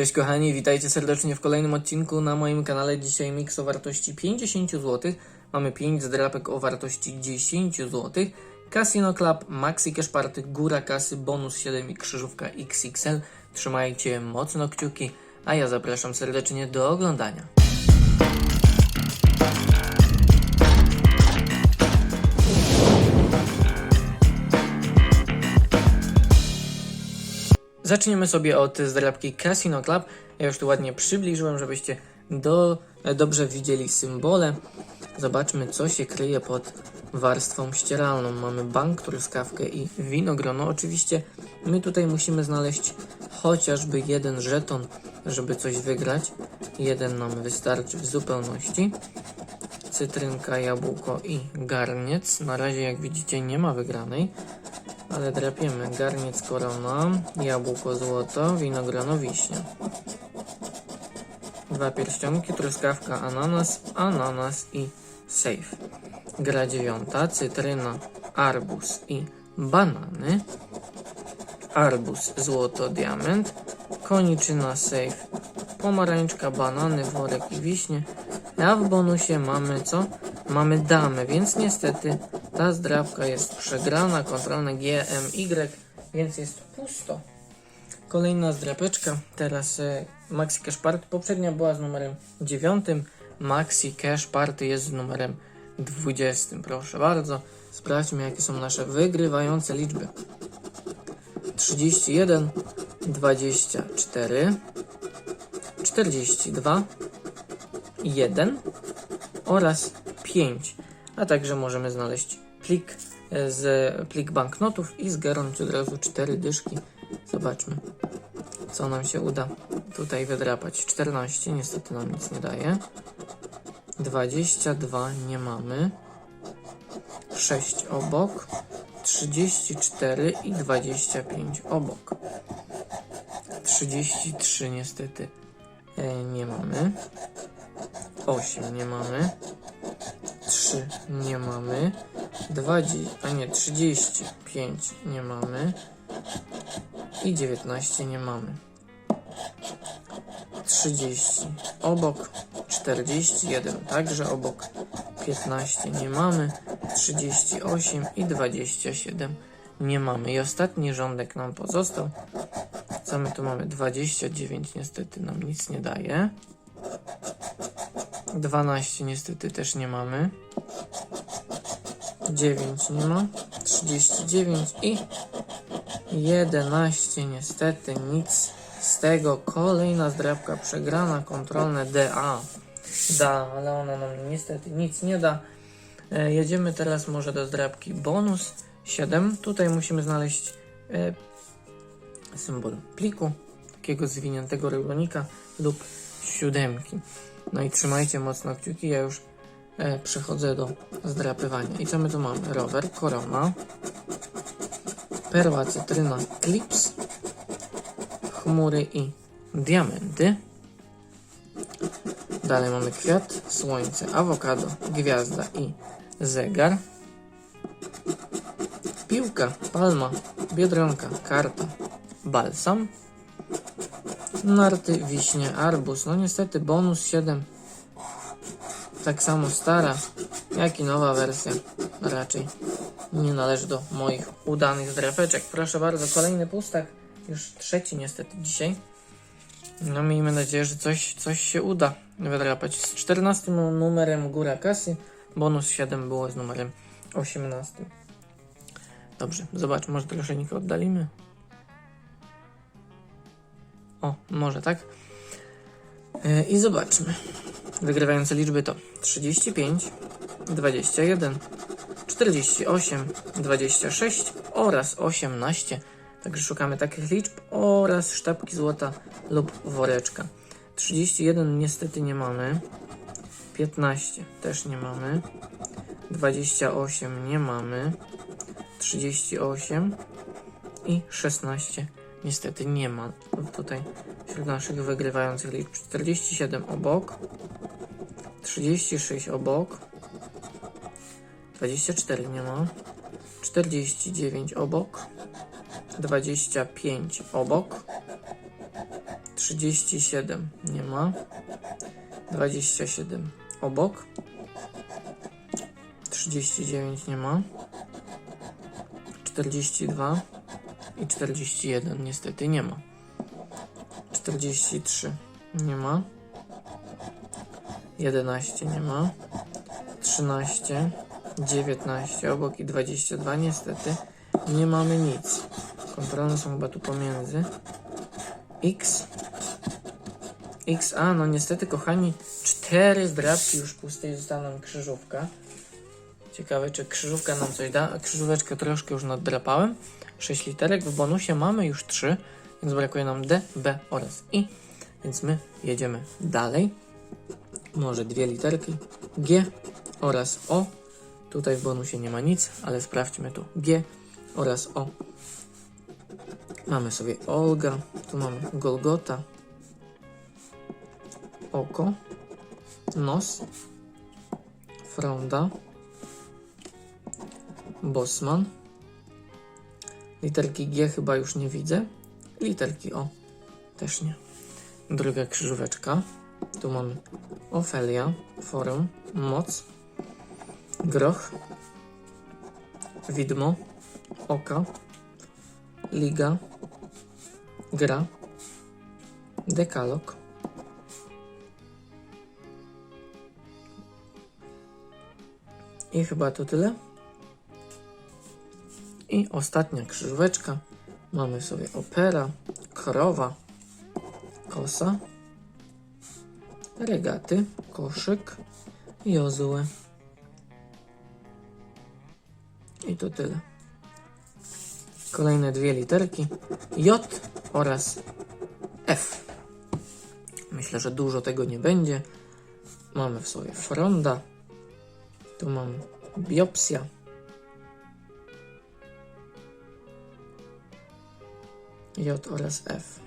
Cześć kochani, witajcie serdecznie w kolejnym odcinku na moim kanale. Dzisiaj miks o wartości 50 zł. Mamy 5 zdrapek o wartości 10 zł. Casino Club, Maxi Cash Party, Góra Kasy, Bonus 7 i Krzyżówka XXL. Trzymajcie mocno kciuki, a ja zapraszam serdecznie do oglądania. Zaczniemy sobie od zdrabki Casino Club. Ja już tu ładnie przybliżyłem, żebyście do, dobrze widzieli symbole. Zobaczmy, co się kryje pod warstwą ścieralną. Mamy bank, truskawkę i winogrono. Oczywiście my tutaj musimy znaleźć chociażby jeden żeton, żeby coś wygrać. Jeden nam wystarczy w zupełności. Cytrynka, jabłko i garniec. Na razie, jak widzicie, nie ma wygranej. Ale drapiemy garniec korona, jabłko złoto, winogrono wiśnia. Dwa pierścionki, truskawka ananas, ananas i safe. Gra dziewiąta, cytryna, arbuz i banany. Arbuz, złoto, diament. Koniczyna, safe, pomarańczka, banany, worek i wiśnie. A w bonusie mamy co? Mamy damę, więc niestety ta zdrabka jest przegrana. Kontrolne GMY, więc jest pusto. Kolejna zdrapeczka, teraz e, Maxi Cash Party. Poprzednia była z numerem 9. Maxi Cash Party jest z numerem 20. Proszę bardzo. Sprawdźmy, jakie są nasze wygrywające liczby. 31, 24, 42, 1 oraz 5. A także możemy znaleźć plik e, z plik banknotów i zgarnąć od razu 4 dyszki. Zobaczmy, co nam się uda tutaj wydrapać. 14 niestety nam nic nie daje. 22 nie mamy. 6 obok. 34 i 25 obok. 33 niestety e, nie mamy. 8 nie mamy. 3 nie mamy. 20, a nie 35 nie mamy. I 19 nie mamy. 30 obok. 41 także obok. 15 nie mamy. 38 i 27 nie mamy. I ostatni rządek nam pozostał. Co my tu mamy? 29 niestety nam nic nie daje. 12 niestety też nie mamy. 9 nie ma. 39 i 11 niestety nic z tego. Kolejna zdrabka przegrana. Kontrolne DA. Da, ale ona nam niestety nic nie da. E, jedziemy teraz może do zdrabki bonus 7. Tutaj musimy znaleźć e, symbol pliku, takiego zwiniętego rybonika lub siódemki. No i trzymajcie mocno kciuki, ja już e, przechodzę do zdrapywania. I co my tu mamy? Rower, korona, perła, cytryna, klips, chmury i diamenty. Dalej mamy kwiat, słońce, awokado, gwiazda i zegar. Piłka, palma, biedronka, karta, balsam. Narty, wiśnie, arbuz. No niestety bonus 7. Tak samo stara, jak i nowa wersja. Raczej nie należy do moich udanych drapeczek. Proszę bardzo, kolejny pustak. Już trzeci niestety dzisiaj. No miejmy nadzieję, że coś, coś się uda wydrapać. Z 14 numerem Góra Kasy. Bonus 7 było z numerem 18. Dobrze, zobacz, może troszkę oddalimy. O, może tak. Yy, I zobaczmy. Wygrywające liczby to 35, 21, 48, 26 oraz 18. Także szukamy takich liczb oraz sztabki złota lub woreczka. 31 niestety nie mamy. 15 też nie mamy. 28 nie mamy. 38 i 16 niestety nie ma tutaj wśród naszych wygrywających liczb 47 obok 36 obok 24 nie ma 49 obok 25 obok 37 nie ma. 27 obok. 39 nie ma. 42 i 41 niestety nie ma. 43 nie ma. 11 nie ma. 13, 19 obok i 22 niestety nie mamy nic. Kontrolne są chyba tu pomiędzy. X. XA, no niestety kochani, cztery zdrabki już pustej została nam krzyżówka. Ciekawe, czy krzyżówka nam coś da. Krzyżóweczkę troszkę już naddrapałem. 6 literek. W bonusie mamy już 3, więc brakuje nam D, B oraz I. Więc my jedziemy dalej. Może dwie literki. G oraz O. Tutaj w bonusie nie ma nic, ale sprawdźmy tu. G oraz O. Mamy sobie Olga. Tu mamy Golgota. Oko. Nos. Fronda. Bosman. Literki G chyba już nie widzę. Literki O też nie. Druga krzyżóweczka. Tu mamy Ofelia, Forum, Moc, Groch, Widmo, Oka, Liga, Gra, Dekalog, I chyba to tyle. I ostatnia krzyżóweczka. Mamy sobie opera, krowa, kosa, regaty, koszyk, jozue. I to tyle. Kolejne dwie literki. J oraz F. Myślę, że dużo tego nie będzie. Mamy w sobie fronda. Tu mamy biopsja. J oraz F.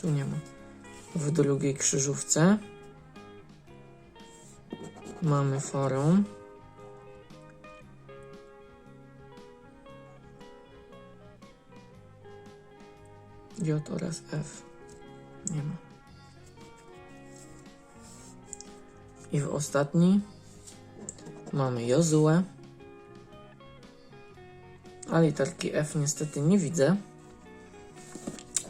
Tu nie ma. W drugiej krzyżówce mamy forum. J oraz F. Nie ma. I w ostatni mamy Jozue. A literki F niestety nie widzę.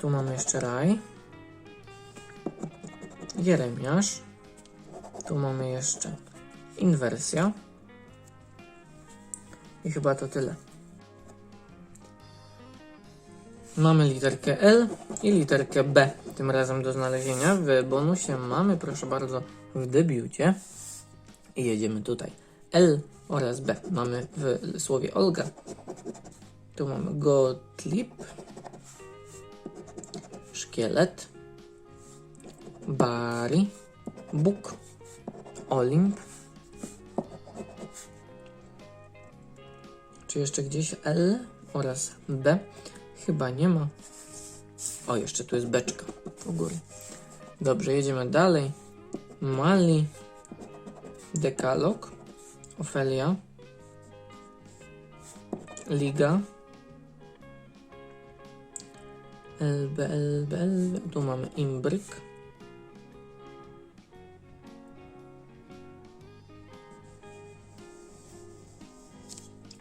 Tu mamy jeszcze raj. Jeremiasz. Tu mamy jeszcze inwersja. I chyba to tyle. Mamy literkę L i literkę B. Tym razem do znalezienia. W bonusie mamy, proszę bardzo, w debiucie. I jedziemy tutaj. L oraz B. Mamy w słowie Olga. Tu mamy Gottlieb. Szkielet. Bari. Bóg. Olimp. Czy jeszcze gdzieś L oraz B? Chyba nie ma. O, jeszcze tu jest beczka u góry. Dobrze, jedziemy dalej. Mali. Dekalog. Ofelia. Liga. LB, LB, LB. Tu mamy imbryk.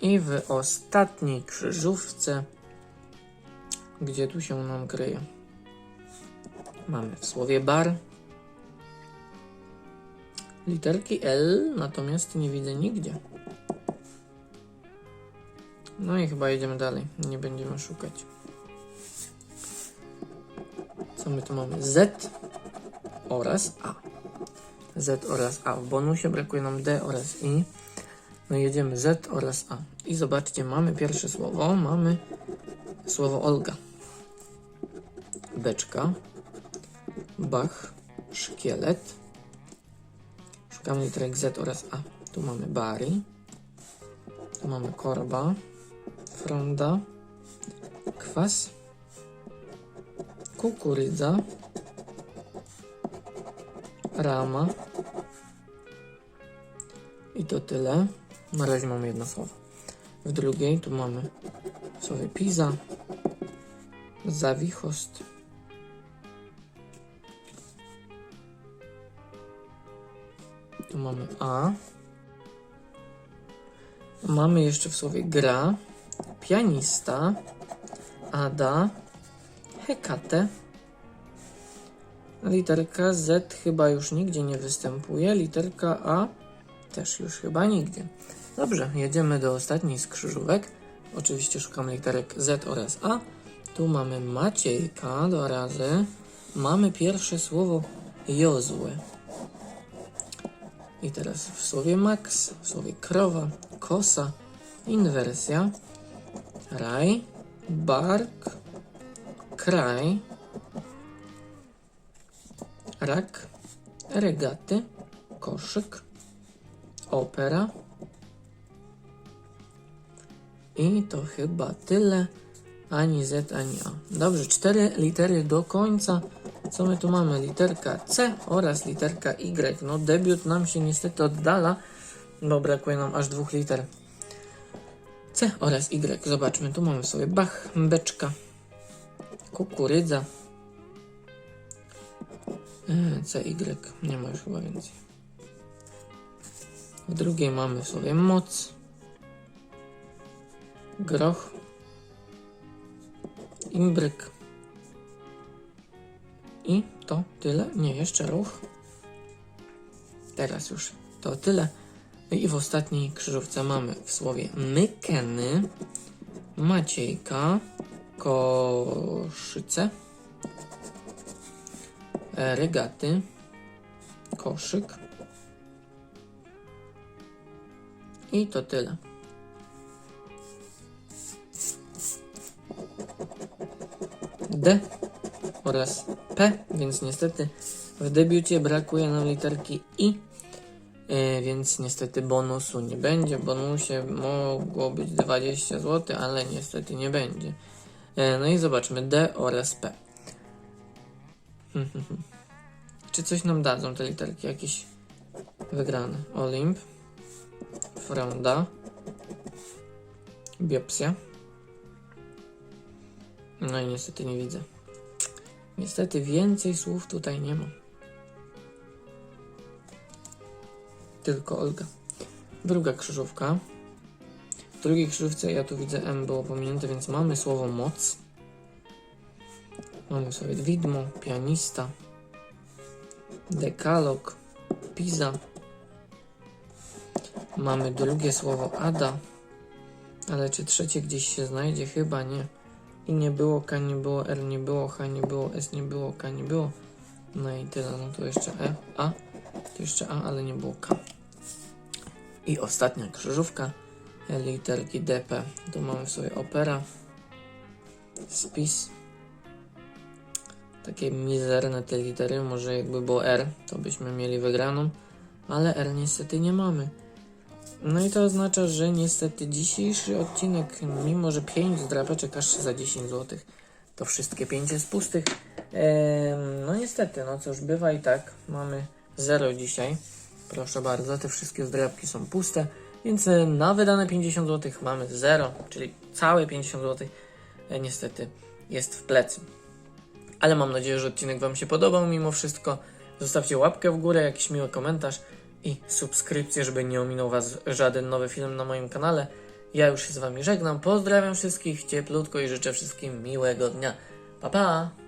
I w ostatniej krzyżówce, gdzie tu się nam kryje, mamy w słowie bar literki L, natomiast nie widzę nigdzie. No i chyba jedziemy dalej, nie będziemy szukać. Co my tu mamy? Z oraz A. Z oraz A. W bonusie brakuje nam D oraz I. No jedziemy Z oraz A. I zobaczcie, mamy pierwsze słowo. Mamy słowo Olga. Beczka. Bach. Szkielet. Szukamy literek Z oraz A. Tu mamy Bari. Tu mamy korba. Fronda. Kwas. Kukurydza. Rama. I to tyle. Na razie mamy jedno słowo. W drugiej tu mamy sobie Pisa, Zawichost, Tu mamy A. Mamy jeszcze w słowie gra, pianista, Ada, Hekate. Literka Z chyba już nigdzie nie występuje. Literka A też już chyba nigdzie. Dobrze, jedziemy do ostatniej z krzyżówek. Oczywiście szukamy literek Z oraz A. Tu mamy Maciejka dwa razy. Mamy pierwsze słowo Jozue. I teraz w słowie Max, w słowie krowa, kosa, inwersja, raj, bark, kraj, rak, regaty, koszyk, opera. I to chyba tyle. Ani Z, ani A. Dobrze, cztery litery do końca. Co my tu mamy? Literka C oraz literka Y. No debiut nam się niestety oddala, bo brakuje nam aż dwóch liter. C oraz Y. Zobaczmy, tu mamy sobie bach, beczka, kukurydza. E, C, Y. Nie ma już chyba więcej. W drugiej mamy sobie moc, groch, imbryk. I to tyle. Nie, jeszcze ruch. Teraz już to tyle. I w ostatniej krzyżówce mamy w słowie mykeny, Maciejka, koszyce, regaty, koszyk. I to tyle. D oraz P, więc niestety w debiucie brakuje nam literki I, e, więc niestety bonusu nie będzie. Bonusie mogło być 20 zł, ale niestety nie będzie. E, no i zobaczmy D oraz P. Czy coś nam dadzą te literki? Jakieś wygrane. Olimp, Fronda, Biopsja. No i niestety nie widzę. Niestety więcej słów tutaj nie ma. Tylko Olga. Druga krzyżówka. W drugiej krzyżówce ja tu widzę M było pominięte, więc mamy słowo moc. Mamy sobie widmo, pianista, dekalog, pizza. Mamy drugie słowo Ada, ale czy trzecie gdzieś się znajdzie? Chyba nie. I nie było K, nie było R, nie było H, nie było S, nie było K, nie było. No i tyle. No tu jeszcze E, A, tu jeszcze A, ale nie było K. I ostatnia krzyżówka, literki DP. Tu mamy w sobie opera, spis. Takie mizerne te litery, może jakby było R, to byśmy mieli wygraną, ale R niestety nie mamy. No i to oznacza, że niestety dzisiejszy odcinek, mimo że 5 zdrapeczek aż za 10 zł, to wszystkie 5 jest pustych. Ehm, no niestety, no cóż, bywa i tak. Mamy 0 dzisiaj. Proszę bardzo, te wszystkie zdrapki są puste, więc e, na wydane 50 zł mamy 0, czyli całe 50 zł e, niestety jest w plecy. Ale mam nadzieję, że odcinek Wam się podobał mimo wszystko. Zostawcie łapkę w górę, jakiś miły komentarz i subskrypcję, żeby nie ominął Was żaden nowy film na moim kanale. Ja już się z Wami żegnam, pozdrawiam wszystkich cieplutko i życzę wszystkim miłego dnia. Pa pa!